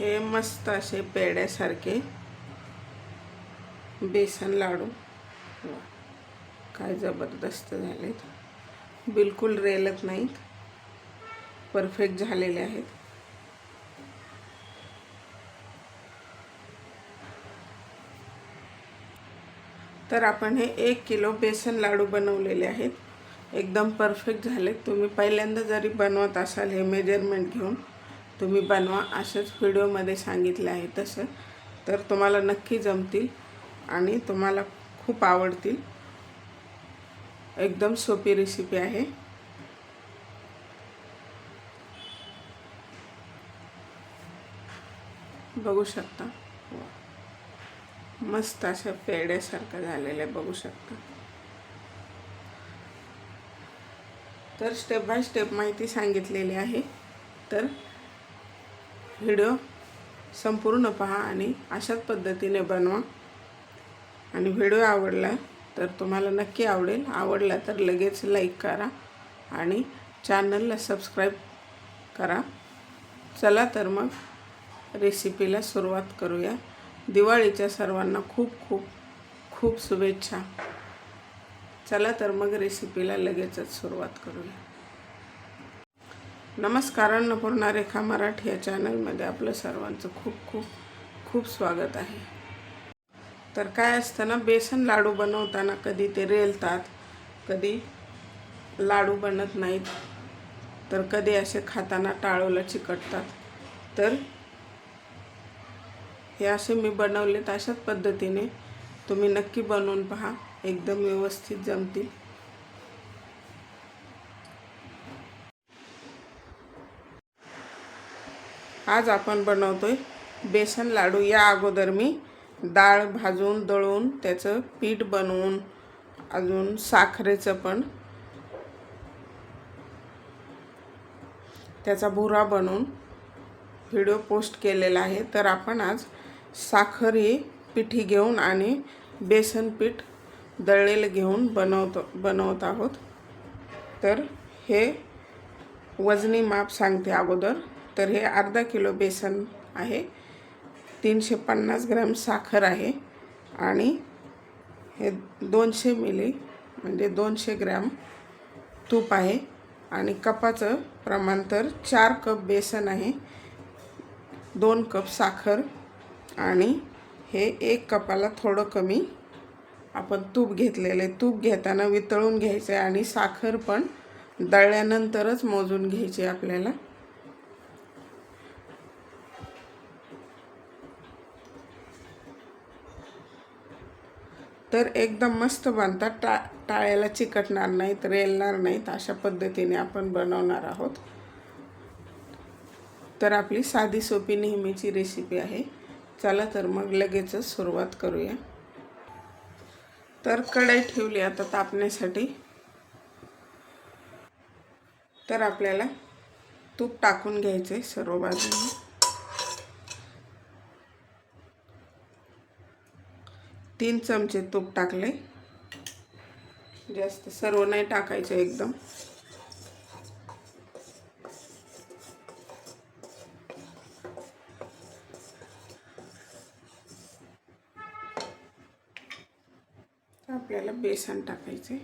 हे मस्त असे पेड्यासारखे बेसन लाडू. काय जबरदस्त झालेत. बिलकुल रेलत नाहीत. परफेक्ट झालेले आहेत. तर आपण हे एक किलो बेसन लाडू बनवलेले आहेत. एकदम परफेक्ट झाले तुम्ही पहिल्यांदा जरी बनवत असाल हे मेजरमेंट घेऊन तुम्ही बनवा असंच व्हिडिओमध्ये सांगितलं आहे तसं. तर तुम्हाला नक्की जमतील आणि तुम्हाला खूप आवडतील. एकदम सोपी रेसिपी आहे. बघू शकता. मस्त अशा पेड्यासारखं झालेलं आहे बघू शकता. तर स्टेप बाय स्टेप माहिती सांगितलेली आहे. तर व्हिडिओ संपूर्ण पहा आणि अशाच पद्धतीने बनवा. आणि व्हिडिओ आवडला तर तुम्हाला नक्की आवडेल. आवडला तर लगेच लाईक करा आणि चॅनलला सबस्क्राईब करा. चला तर मग रेसिपीला सुरुवात करूया. दिवाळीच्या सर्वांना खूप खूप खूप शुभेच्छा. चला तर मग रेसिपीला लगेचच सुरुवात करूया. नमस्कार अन्नपूर्णा रेखा मराठी या चॅनलमध्ये आपलं सर्वांचं खूप खूप खूप स्वागत आहे. तर काय असतं ना बेसन लाडू बनवताना कधी ते रेलतात कधी लाडू बनत नाहीत तर कधी असे खाताना टाळूला चिकटतात. तर हे असे मी बनवलेत अशाच पद्धतीने. तुम्ही नक्की बनवून पहा एकदम व्यवस्थित जमतील. आज आपण बनवतोय बेसन लाडू. या अगोदर मी डाळ भाजून दळून त्याचं पीठ बनवून अजून साखरेचं पण त्याचा भुरा बनवून व्हिडिओ पोस्ट केलेला आहे. तर आपण आज साखर ही पिठी घेऊन आणि बेसन पीठ दळलेलं घेऊन बनवतो बनवत आहोत. तर हे वजनी माप सांगते अगोदर. तर हे अर्धा किलो बेसन आहे. तीनशे पन्नास ग्रॅम साखर आहे. आणि हे दोनशे मिली म्हणजे दोनशे ग्रॅम तूप आहे. आणि कपाचं प्रमाण तर चार कप बेसन आहे दोन कप साखर आणि हे एक कपाला थोडं कमी आपण तूप घेतलेलं आहे. तूप घेताना वितळून घ्यायचं आहे आणि साखर पण दळल्यानंतरच मोजून घ्यायची आपल्याला. तर एकदम मस्त बनतात. टा टाळ्याला चिकटणार नाहीत रेलणार नाहीत अशा पद्धतीने आपण बनवणार आहोत. तर आपली साधी सोपी नेहमीची रेसिपी आहे. चला तर मग लगेचच सुरुवात करूया. तर कढई ठेवली आता तापण्यासाठी. तर आपल्याला तूप टाकून घ्यायचं आहे सर्व बाजूने. तीन चमचे तूप टाकले. जास्त सर्व नाही टाकायचं एकदम. आपल्याला बेसन टाकायचे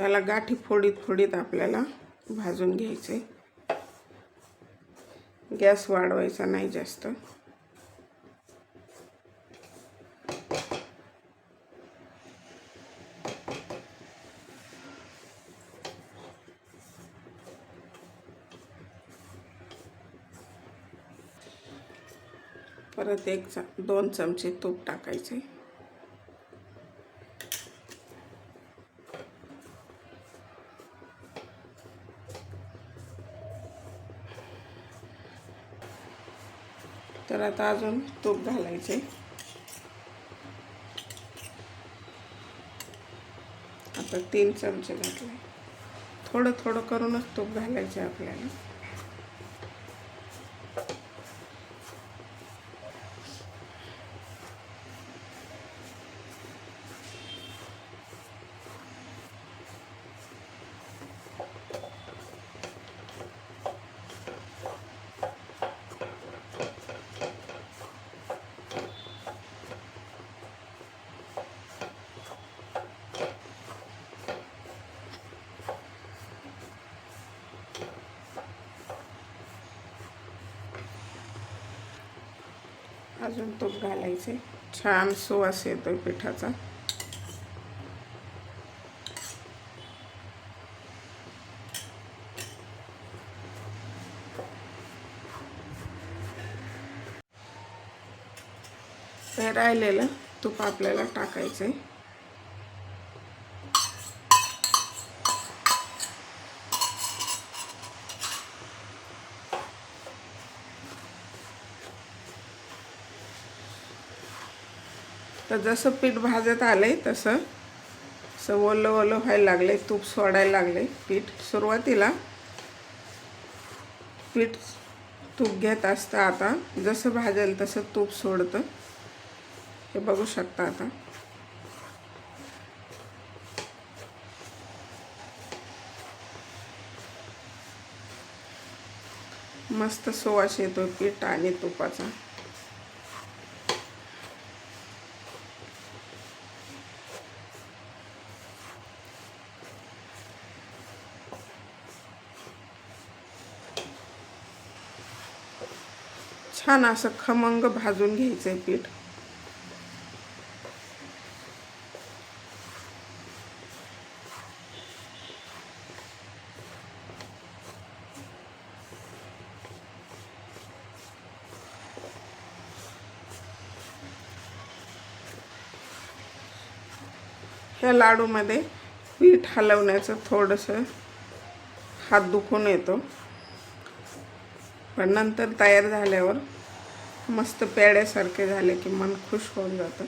त्याला गाठी फोडीत फोडीत आपल्याला भाजून घ्यायचे गॅस वाढवायचा नाही जास्त. परत एक दोन चमचे तूप टाकायचे तर आता अजून तूप घालायचे. आता तीन चमचे घातले. थोडं थोडं करूनच तूप घालायचे आपल्याला. अजून तूप घालायचे छान सुवास येतोय पिठाचा. राहिलेलं तूप आपल्याला टाकायचंय. तर जसं पीठ भाजत आलं आहे तसं असं ओलं ओलं व्हायला लागले तूप सोडायला लागले पीठ सुरुवातीला. पीठ तूप घेत असतं आता जसं भाजेल तसं तूप सोडतं. हे बघू शकता आता. मस्त सुवास येतो पीठ आणि तुपाचा. छान असं खमंग भाजून घ्यायचं आहे पीठ. ह्या लाडूमध्ये पीठ हलवण्याचं थोडंसं हात दुखून येतो. पण नंतर तयार झाल्यावर मस्त पेड्यासारखे झाले की मन खुश होऊन जातं.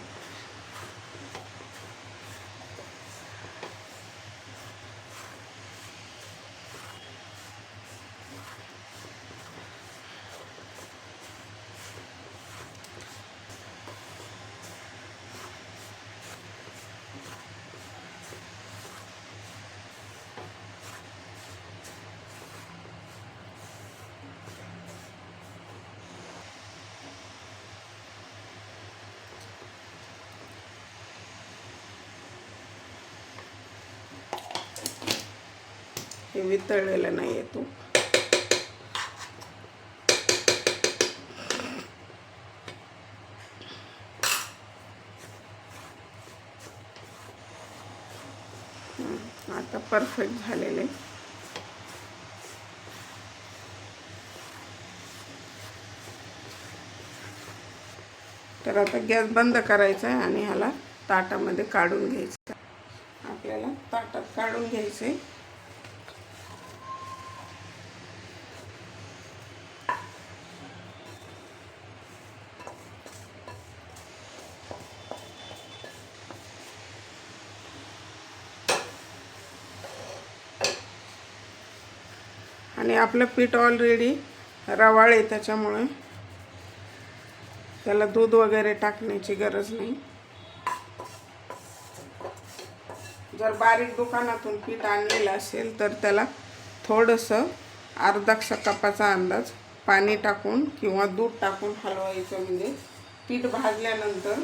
वितळलेला नाही आहे आता परफेक्ट झालेले. तर आता गॅस बंद करायचा आहे आणि ह्याला ताटामध्ये काढून घ्यायचं आपल्याला ताटात काढून घ्यायचं आहे आपलं पीठ ऑलरेडी रवाळ आहे त्याच्यामुळे. त्याला दूध वगैरे टाकण्याची गरज नाही. जर बारीक दुकानातून पीठ आणलेलं असेल तर त्याला थोडंसं अर्धा कपाचा अंदाज पाणी टाकून किंवा दूध टाकून हलवायचं म्हणजे पीठ भाजल्यानंतर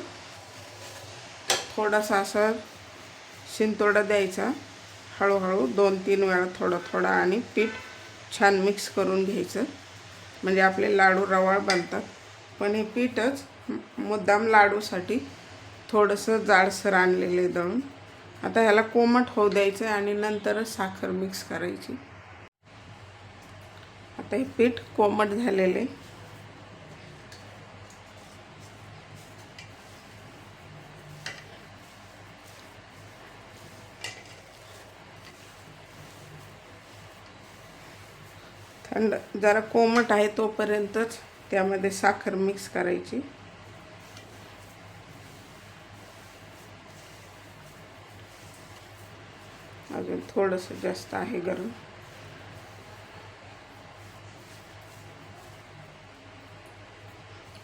थोडासा असं शिंतोडा द्यायचा. हळूहळू दोन तीन वेळा थोडं थोडं आणि पीठ छान मिक्स करून घ्यायचं. म्हणजे आपले लाडू रवाळ बनतात. पण हे पीठच मुद्दाम लाडूसाठी थोडंसं जाडसर आणलेलं आहे दळून. आता ह्याला कोमट होऊ द्यायचं आणि नंतरच साखर मिक्स करायची. आता हे पीठ कोमट झालेले थंड जरा कोमट आहे तोपर्यंतच त्यामध्ये साखर मिक्स करायची. अजून थोडंसं जास्त आहे गरम.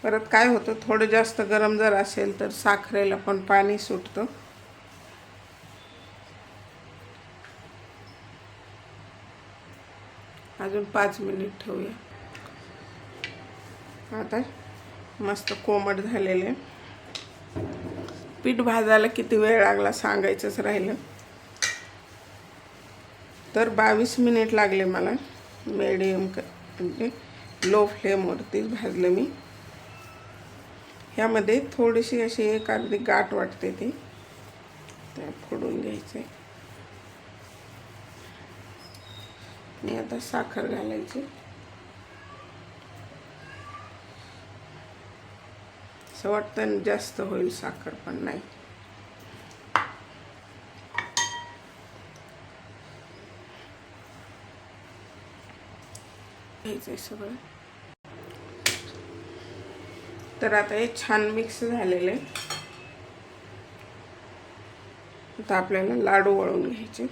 परत काय होतं थोडं जास्त गरम जर असेल तर साखरेला पण पाणी सुटतं. अजून पाच मिनिट ठेवूया. आता मस्त कोमट झालेले पीठ भाजायला किती वेळ लागला सांगायचंच राहिलं. तर बावीस मिनिट लागले मला. मिडियम क म्हणजे लो फ्लेमवरतीच भाजलं मी. ह्यामध्ये थोडीशी अशी एक अर्धी गाठ वाटते ती. त्या फोडून घ्यायचं आहे आणि आता साखर घालायची. असं वाटतं जास्त होईल साखर पण नाही. सगळं. तर आता हे छान मिक्स झालेले आता आपल्याला लाडू वळून घ्यायचे.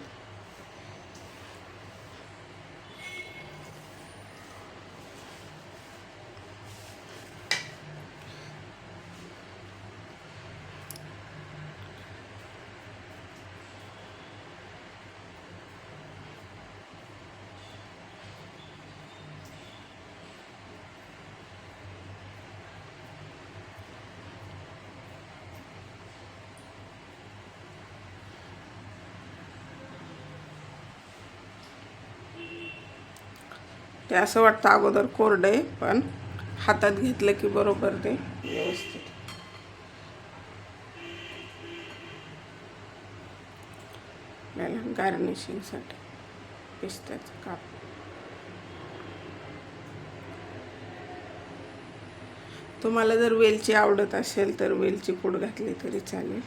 ते असं वाटतं अगोदर कोरडं आहे पण हातात घेतलं की बरोबर ते. व्यवस्थित. आपल्याला गार्निशिंगसाठी पिस्त्याचं काप. तुम्हाला जर वेलची आवडत असेल तर वेलची पूड घातली तरी चालेल.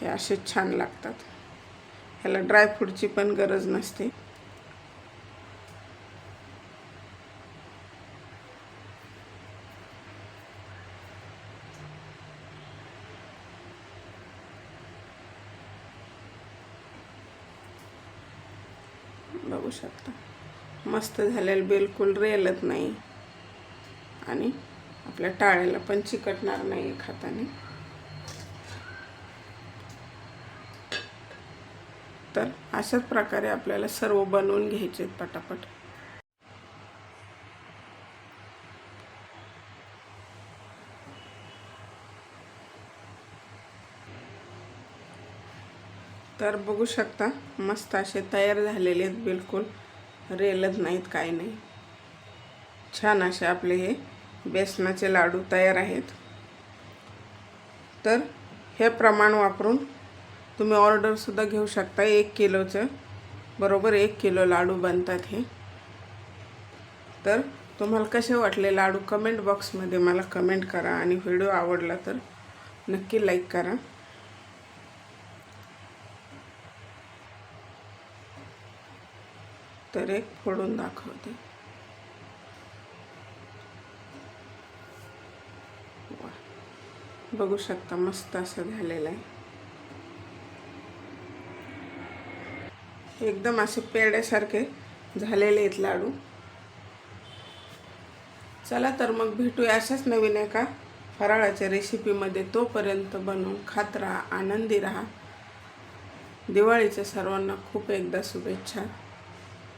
हे असेच छान लागतात. ह्याला ड्रायफ्रूटची पण गरज नसते. बघू शकता. मस्त झालेलं बिलकुल रेलत नाही. आणि आपल्या टाळ्याला पण चिकटणार नाही खाताने तर अशाच प्रकारे आपल्याला सर्व बनवून घ्यायचे पटापट. तर बघू शकता मस्त असे तयार झालेले आहेत बिलकुल. रेलत नाहीत काही नाही. छान असे आपले हे बेसनाचे लाडू तयार आहेत. तर हे प्रमाण वापरून तुम्ही ऑर्डरसुद्धा घेऊ शकता एक किलोचं. बरोबर एक किलो लाडू बनतात हे. तर तुम्हाला कसे वाटले लाडू? कमेंट बॉक्समध्ये मला कमेंट करा आणि व्हिडिओ आवडला तर नक्की लाईक करा. तर एक फोडून दाखवते. बघू शकता मस्त असं झालेलं आहे. एकदम असे पेड्यासारखे झालेले आहेत लाडू. चला तर मग भेटूया अशाच नवीन एका फराळाच्या रेसिपीमध्ये. तोपर्यंत बनवून खात राहा आनंदी राहा. दिवाळीच्या सर्वांना खूप एकदा शुभेच्छा.